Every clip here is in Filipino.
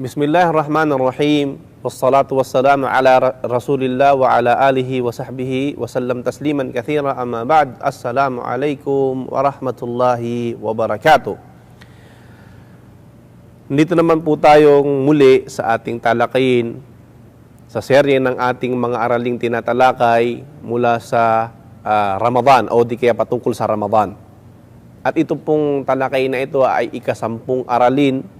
Bismillahirrahmanirrahim. Wassalatu wassalamu ala ra- Rasulillah wa ala alihi wa sahbihi wa sallam tasliman kathira amma ba'd. Assalamu alaikum wa rahmatullahi wa barakatuh. Nandito naman po tayong muli sa ating talakayin sa serye ng ating mga araling tinatalakay mula sa ah, Ramadan o di kaya patungkol sa Ramadan. At ito pong talakay na ito ay ikasampung aralin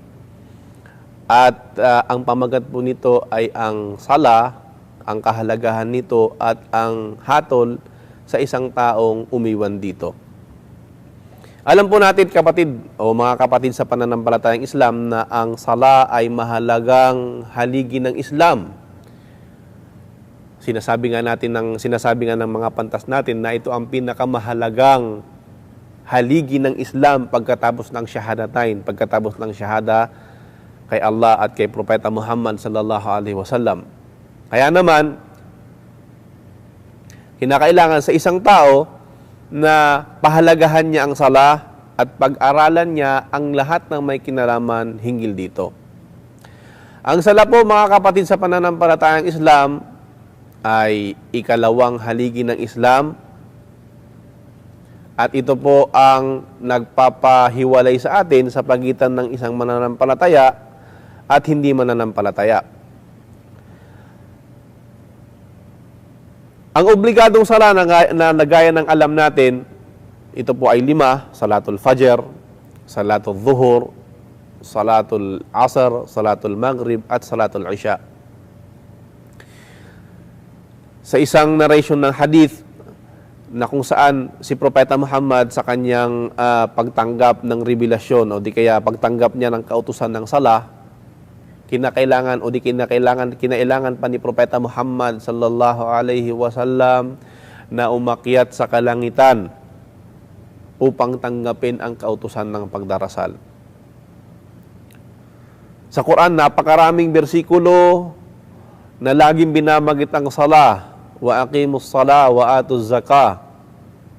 at ah, ang pamagat po nito ay ang sala, ang kahalagahan nito at ang hatol sa isang taong umiwan dito. Alam po natin kapatid o mga kapatid sa pananampalatayang Islam na ang sala ay mahalagang haligi ng Islam. Sinasabi nga natin ng sinasabi nga ng mga pantas natin na ito ang pinakamahalagang haligi ng Islam pagkatapos ng shahadatain, pagkatapos ng shahada kay Allah at kay Propeta Muhammad sallallahu alaihi wasallam. Kaya naman kinakailangan sa isang tao na pahalagahan niya ang sala at pag-aralan niya ang lahat ng may kinalaman hinggil dito. Ang sala po mga kapatid sa pananampalatayang Islam ay ikalawang haligi ng Islam at ito po ang nagpapahiwalay sa atin sa pagitan ng isang mananampalataya at hindi mananampalataya. Ang obligadong sala na, na nagaya ng alam natin, ito po ay lima, Salatul Fajr, Salatul Zuhur, Salatul Asr, Salatul Maghrib, at Salatul Isha. Sa isang narration ng hadith na kung saan si Propeta Muhammad sa kanyang ah, pagtanggap ng revelasyon o di kaya pagtanggap niya ng kautusan ng sala, kinakailangan o di kinakailangan kinailangan pa ni Propeta Muhammad sallallahu alaihi wasallam na umakyat sa kalangitan upang tanggapin ang kautusan ng pagdarasal. Sa Quran, napakaraming bersikulo na laging binamagit ang sala, wa aqimus sala wa atuz zaka,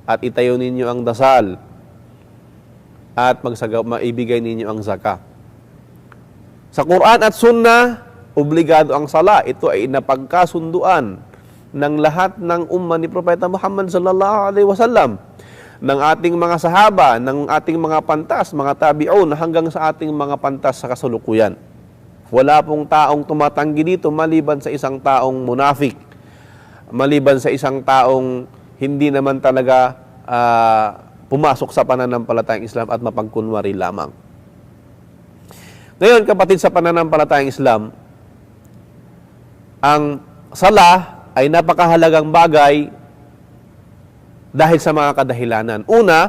at itayo ninyo ang dasal, at magsaga, maibigay ninyo ang zaka. Sa Quran at Sunnah, obligado ang sala. Ito ay napagkasunduan ng lahat ng umma ni Propeta Muhammad sallallahu alaihi wasallam ng ating mga sahaba, ng ating mga pantas, mga tabi'un, hanggang sa ating mga pantas sa kasulukuyan. Wala pong taong tumatanggi dito maliban sa isang taong munafik, maliban sa isang taong hindi naman talaga ah, pumasok sa pananampalatayang Islam at mapagkunwari lamang. Ngayon, kapatid sa pananampalatayang Islam, ang sala ay napakahalagang bagay dahil sa mga kadahilanan. Una,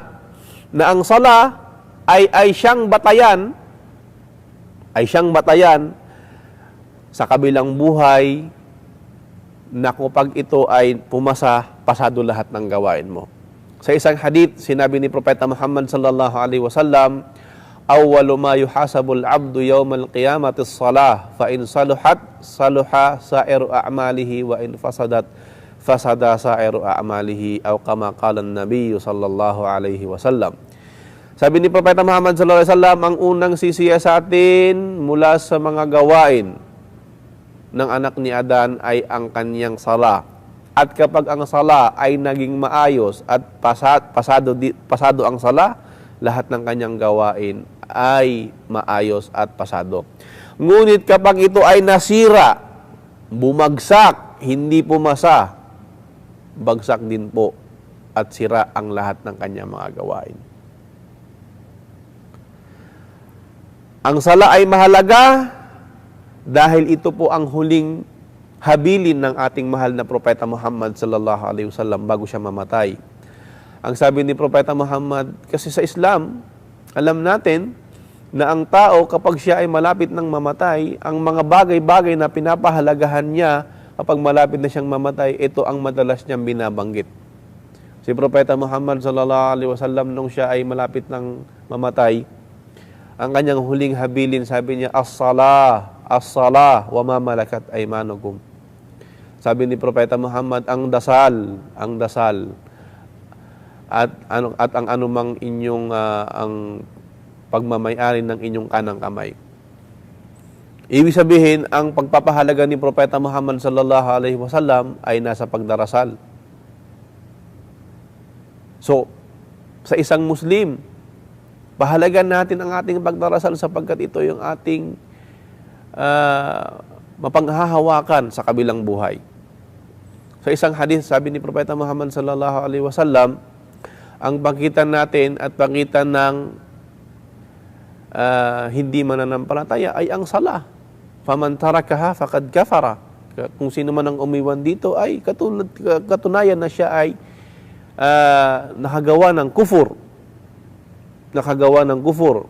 na ang sala ay, ay siyang batayan, ay siyang batayan sa kabilang buhay na kapag ito ay pumasa, pasado lahat ng gawain mo. Sa isang hadith, sinabi ni Propeta Muhammad sallallahu alaihi wasallam, awwalu ma yuhasabul abdu yawmal qiyamati as-salah fa in saluhat saluha sa'iru a'malihi wa in fasadat fasada sa'iru a'malihi aw kama qala an-nabiy sallallahu alaihi wasallam sabi ni Propeta Muhammad sallallahu alaihi wasallam ang unang sisiya sa atin mula sa mga gawain ng anak ni Adan ay ang kanyang sala. At kapag ang sala ay naging maayos at pasado, pasado, pasado ang sala, lahat ng kanyang gawain ay maayos at pasado. Ngunit kapag ito ay nasira, bumagsak, hindi pumasa, bagsak din po at sira ang lahat ng kanyang mga gawain. Ang sala ay mahalaga dahil ito po ang huling habilin ng ating mahal na propeta Muhammad sallallahu alaihi wasallam bago siya mamatay. Ang sabi ni propeta Muhammad kasi sa Islam, alam natin na ang tao kapag siya ay malapit ng mamatay, ang mga bagay-bagay na pinapahalagahan niya kapag malapit na siyang mamatay, ito ang madalas niyang binabanggit. Si Propeta Muhammad sallallahu alaihi wasallam nung siya ay malapit ng mamatay, ang kanyang huling habilin sabi niya as-sala, as-sala wa ma malakat aymanukum. Sabi ni Propeta Muhammad, ang dasal, ang dasal at ano at ang anumang inyong ah, ang pagmamayari ng inyong kanang kamay. Ibig sabihin, ang pagpapahalaga ni Propeta Muhammad sallallahu alaihi wasallam ay nasa pagdarasal. So, sa isang Muslim, pahalagan natin ang ating pagdarasal sapagkat ito yung ating ah, mapanghahawakan sa kabilang buhay. Sa isang hadith, sabi ni Propeta Muhammad sallallahu alaihi wasallam, ang pagitan natin at pagitan ng ah, hindi mananampalataya ay ang sala. Faman tarakaha faqad kafara. Kung sino man ang umiwan dito ay katulad katunayan na siya ay ah, nakagawa ng kufur. Nakagawa ng kufur.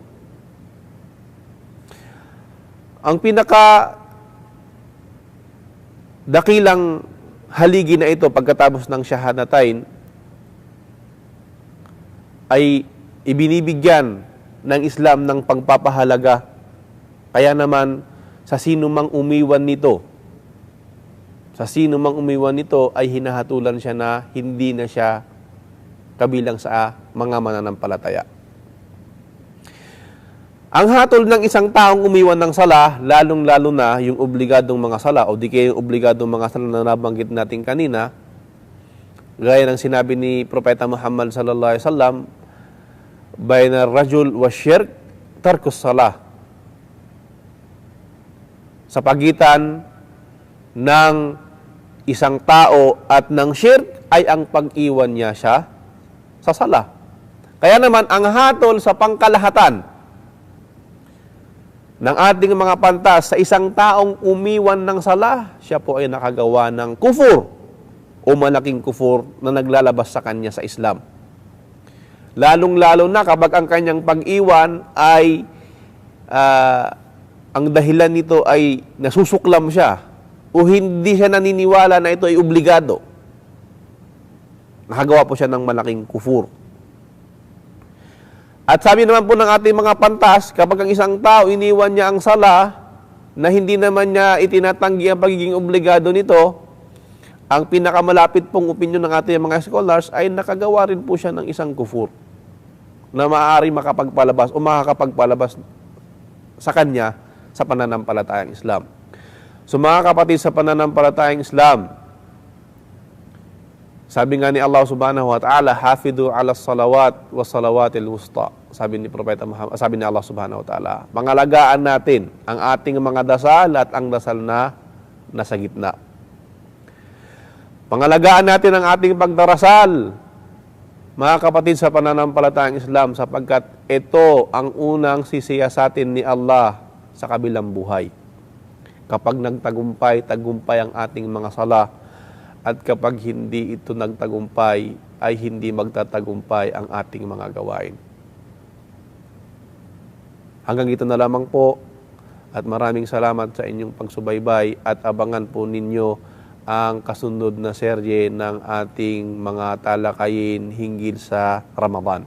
Ang pinaka dakilang haligi na ito pagkatapos ng shahadatain ay ibinibigyan ng Islam ng pagpapahalaga. Kaya naman, sa sino mang umiwan nito, sa sino mang umiwan nito ay hinahatulan siya na hindi na siya kabilang sa mga mananampalataya. Ang hatol ng isang taong umiwan ng sala, lalong-lalo na yung obligadong mga sala o di kaya yung obligadong mga sala na nabanggit natin kanina, gaya ng sinabi ni Propeta Muhammad sallallahu alaihi wasallam, rajul wa shirk tarkus salah. Sa pagitan ng isang tao at ng shirk ay ang pag-iwan niya siya sa sala. Kaya naman ang hatol sa pangkalahatan ng ating mga pantas sa isang taong umiwan ng sala, siya po ay nakagawa ng kufur o malaking kufur na naglalabas sa kanya sa Islam. Lalong-lalo na kapag ang kanyang pag-iwan ay ah, ang dahilan nito ay nasusuklam siya o hindi siya naniniwala na ito ay obligado. Nakagawa po siya ng malaking kufur. At sabi naman po ng ating mga pantas, kapag ang isang tao iniwan niya ang sala na hindi naman niya itinatanggi ang pagiging obligado nito, ang pinakamalapit pong opinion ng ating mga scholars ay nakagawa rin po siya ng isang kufur na maaari makapagpalabas o makakapagpalabas sa kanya sa pananampalatayang Islam. So mga kapatid sa pananampalatayang Islam, sabi nga ni Allah Subhanahu wa Ta'ala, "Hafidu 'ala salawat wa salawatil wusta." Sabi ni Propeta Muhammad, sabi ni Allah Subhanahu wa Ta'ala, "Pangalagaan natin ang ating mga dasal at ang dasal na nasa gitna." Pangalagaan natin ang ating pagdarasal, mga kapatid sa pananampalatayang Islam, sapagkat ito ang unang sisiyasatin ni Allah sa kabilang buhay. Kapag nagtagumpay, tagumpay ang ating mga sala, at kapag hindi ito nagtagumpay, ay hindi magtatagumpay ang ating mga gawain. Hanggang ito na lamang po at maraming salamat sa inyong pagsubaybay at abangan po ninyo ang kasunod na serye ng ating mga talakayin hinggil sa Ramadan.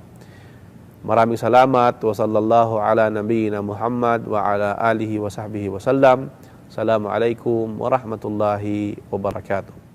Maraming salamat wa sallallahu ala nabiyyina Muhammad wa ala alihi wa sahbihi wa sallam. Assalamualaikum warahmatullahi wabarakatuh.